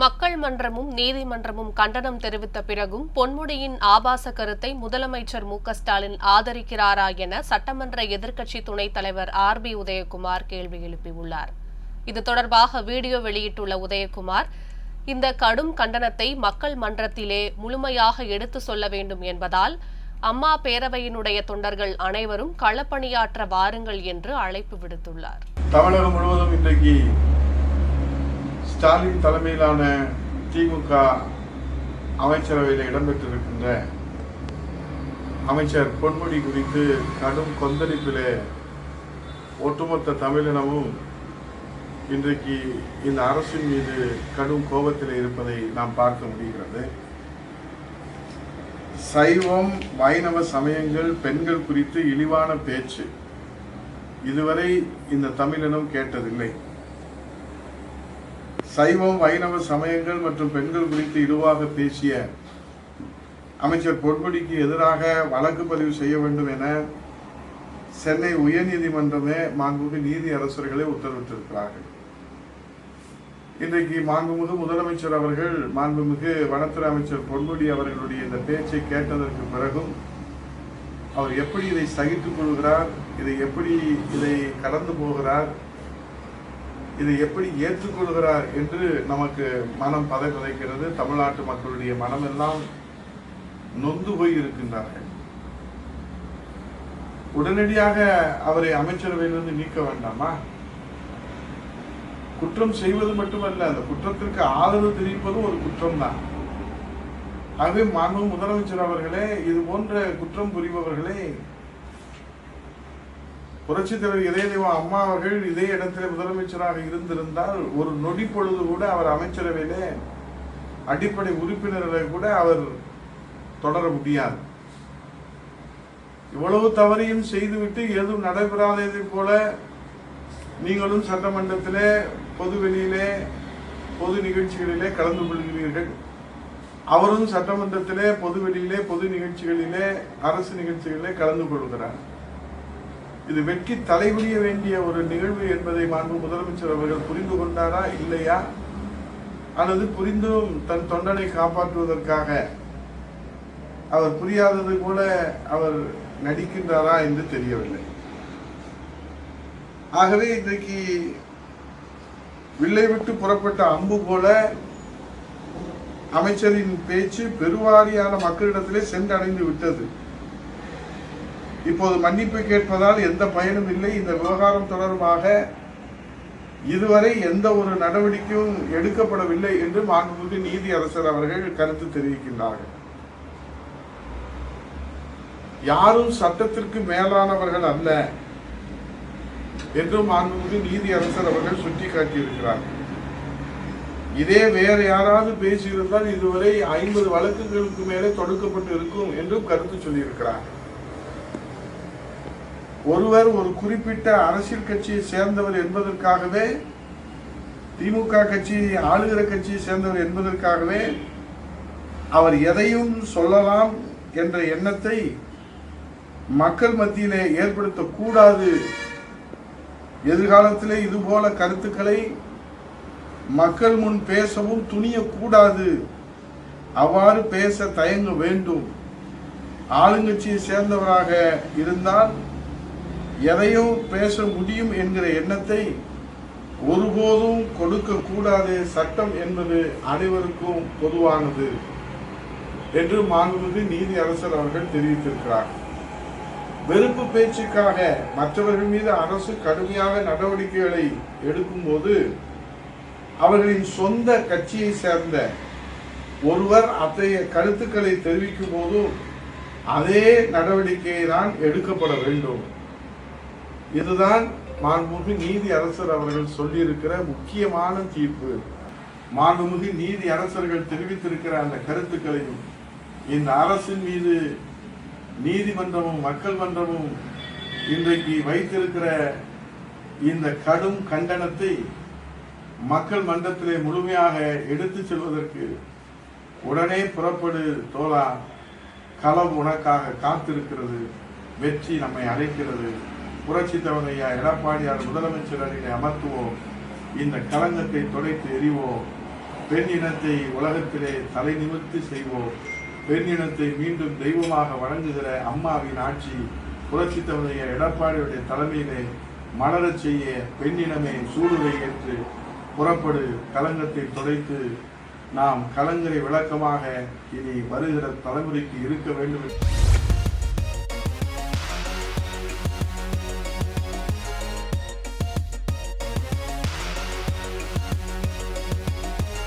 மக்கள் மன்றமும் நீதிமன்றமும் கண்டனம் தெரிவித்த பிறகும் பொன்முடியின் ஆபாச கருத்தை முதலமைச்சர் மு ஸ்டாலின் ஆதரிக்கிறாரா என சட்டமன்ற எதிர்க்கட்சி துணைத் தலைவர் ஆர் பி உதயகுமார் கேள்வி எழுப்பியுள்ளார். இது தொடர்பாக வீடியோ வெளியிட்டுள்ள உதயகுமார் இந்த கடும் கண்டனத்தை மக்கள் மன்றத்திலே முழுமையாக எடுத்து சொல்ல வேண்டும் என்பதால் அம்மா பேரவையினுடைய தொண்டர்கள் அனைவரும் களப்பணியாற்ற வாருங்கள் என்று அழைப்பு விடுத்துள்ளார். தமிழகம் முழுவதும் இன்றைக்கு ஸ்டாலின் தலைமையிலான திமுக அமைச்சரவையில் இடம்பெற்றிருக்கின்ற அமைச்சர் பொன்முடி குறித்து கடும் கொந்தளிப்பிலே ஒட்டுமொத்த தமிழினமும் இன்றைக்கு இந்த அரசின் மீது கடும் கோபத்தில் இருப்பதை நாம் பார்க்க முடிகிறது. சைவம் வைணவ சமயங்கள் பெண்கள் குறித்து இழிவான பேச்சு. இதுவரை இந்த தமிழினம் கேட்டதில்லை. சைவம் வைணவ சமயங்கள் மற்றும் பெண்கள் குறித்து இழிவாக பேசிய அமைச்சர் பொன்முடிக்கு எதிராக வழக்கு பதிவு செய்ய வேண்டும் என சென்னை உயர்நீதிமன்றமே மாண்புமிகு நீதி அரசர்களை உத்தரவிட்டிருக்கிறார்கள். இன்றைக்கு மாண்புமிகு முதலமைச்சர் அவர்கள் மாண்புமிகு வனத்துறை அமைச்சர் பொன்முடி அவர்களுடைய இந்த பேச்சை கேட்டதற்கு பிறகும் அவர் எப்படி இதை சகித்துக் கொள்கிறார் இதை எப்படி இதை கடந்து போகிறார் இதை எப்படி ஏற்றுக்கொள்கிறார் என்று நமக்கு மனம் பதை பதைக்கிறது தமிழ்நாட்டு மக்களுடைய மனம் எல்லாம் நொந்து போய் இருக்கின்றார்கள் உடனடியாக அவரை அமைச்சரவையிலிருந்து நீக்க வேண்டாமா? குற்றம் செய்வது மட்டுமல்ல அந்த குற்றத்திற்கு ஆதரவு தெரிவிப்பதும் ஒரு குற்றம் தான் ஆகவே மாண்பு முதலமைச்சர் அவர்களே இது போன்ற குற்றம் புரிபவர்களே புரட்சித் தலைவர் இதயதேவா அம்மா அவர்கள் இதே இடத்தில் முதலமைச்சராக இருந்திருந்தால் ஒரு நொடி பொழுது கூட அவர் அமைச்சரவையிலே அடிப்படை உறுப்பினர்களை கூட அவர் தொடர முடியாது. இவ்வளவு தவறையும் செய்துவிட்டு எதுவும் நடைபெறாததை போல நீங்களும் சட்டமன்றத்திலே பொதுவெளியிலே பொது நிகழ்ச்சிகளிலே கலந்து கொள்கிறீர்கள். அவரும் சட்டமன்றத்திலே பொதுவெளியிலே பொது நிகழ்ச்சிகளிலே அரசு நிகழ்ச்சிகளிலே கலந்து கொள்கிறார். இது வெட்கி தலைகுனிய வேண்டிய ஒரு நிகழ்வு என்பதை மாண்பு முதலமைச்சர் அவர்கள் புரிந்து கொண்டாரா இல்லையா? அல்லது புரிந்தும் தன் தொண்டனை காப்பாற்றுவதற்காக அவர் புரியாதது போல அவர் நடிக்கின்றாரா என்று தெரியவில்லை. ஆகவே இன்றைக்கு வில்லை விட்டு புறப்பட்ட அம்பு போல அமைச்சரின் பேச்சு பெருவாரியான மக்களிடத்திலே சென்றடைந்து விட்டது. இப்போது மன்னிப்பு கேட்பதால் எந்த பயனும் இல்லை. இந்த விவகாரம் தொடர்பாக இதுவரை எந்த ஒரு நடவடிக்கையும் எடுக்கப்படவில்லை என்று மாண்புமிகு நீதி அரசர் அவர்கள் கருத்து தெரிவிக்கின்றார்கள். யாரும் சட்டத்திற்கு மேலானவர்கள் அல்ல என்றும் மாண்புமிகு நீதி அரசர் அவர்கள் சுட்டிக்காட்டியிருக்கிறார்கள். இதே வேற யாராவது பேசியிருந்தால் இதுவரை ஐம்பது வழக்குகளுக்கு மேலே தொடுக்கப்பட்டு இருக்கும் என்றும் கருத்து சொல்லியிருக்கிறார்கள். ஒருவர் ஒரு குறிப்பிட்ட அரசியல் கட்சியை சேர்ந்தவர் என்பதற்காகவே திமுக கட்சி ஆளுகிற கட்சியை சேர்ந்தவர் என்பதற்காகவே அவர் எதையும் சொல்லலாம் என்ற எண்ணத்தை மக்கள் மத்தியிலே ஏற்படுத்தக்கூடாது. எதிர்காலத்திலே இதுபோல கருத்துக்களை மக்கள் முன் பேசவும் துணியக்கூடாது. அவ்வாறு பேச தயங்க வேண்டும். ஆளுங்கட்சியை சேர்ந்தவராக இருந்தால் எதையும் பேச முடியும் என்கிற எண்ணத்தை ஒருபோதும் கொடுக்க கூடாது. சட்டம் என்பது அனைவருக்கும் பொதுவானது என்று மாண்புமிகு நீதி அரசர் அவர்கள் தெரிவித்திருக்கிறார். வெறுப்பு பேச்சுக்காக மற்றவர்கள் மீது அரசு கடுமையாக நடவடிக்கைகளை எடுக்கும்போது அவர்களின் சொந்த கட்சியை சேர்ந்த ஒருவர் அத்தகைய கருத்துக்களை தெரிவிக்கும் போதும் அதே நடவடிக்கையை தான் எடுக்கப்பட வேண்டும். இதுதான் மாண்புமிகு நீதி அரசர் அவர்கள் சொல்லியிருக்கிற முக்கியமான தீர்ப்பு. மாண்புமிகு நீதி அரசர்கள் தெரிவித்திருக்கிற அந்த கருத்துக்களையும் இந்த அரசின் மீது நீதிமன்றமும் மக்கள் மன்றமும் இன்றைக்கு வைத்திருக்கிற இந்த கடும் கண்டனத்தை மக்கள் மன்றத்திலே முழுமையாக எடுத்து செல்வதற்கு உடனே புறப்படு தோலா களம் உனக்காக காத்திருக்கிறது வெற்றி நம்மை அழைக்கிறது. புரட்சி தலைமையா எடப்பாடியார் முதலமைச்சர் அணியை அமர்த்துவோம். இந்த களங்கத்தை துடைத்து எறிவோம். பெண் இனத்தை உலகத்திலே தலை நிமிர்த்தி செய்வோம். பெண் இனத்தை மீண்டும் தெய்வமாக வணங்குகிற அம்மாவின் ஆட்சி புரட்சி தமிழைய எடப்பாடியுடைய தலைமையிலே மலரச் செய்ய பெண்ணினமே சூடுரை ஏற்று புறப்படு கலங்கத்தை துடைத்து நாம் கலங்கரை விளக்கமாக இனி வருகிற தலைமுறைக்கு இருக்க வேண்டும். என்று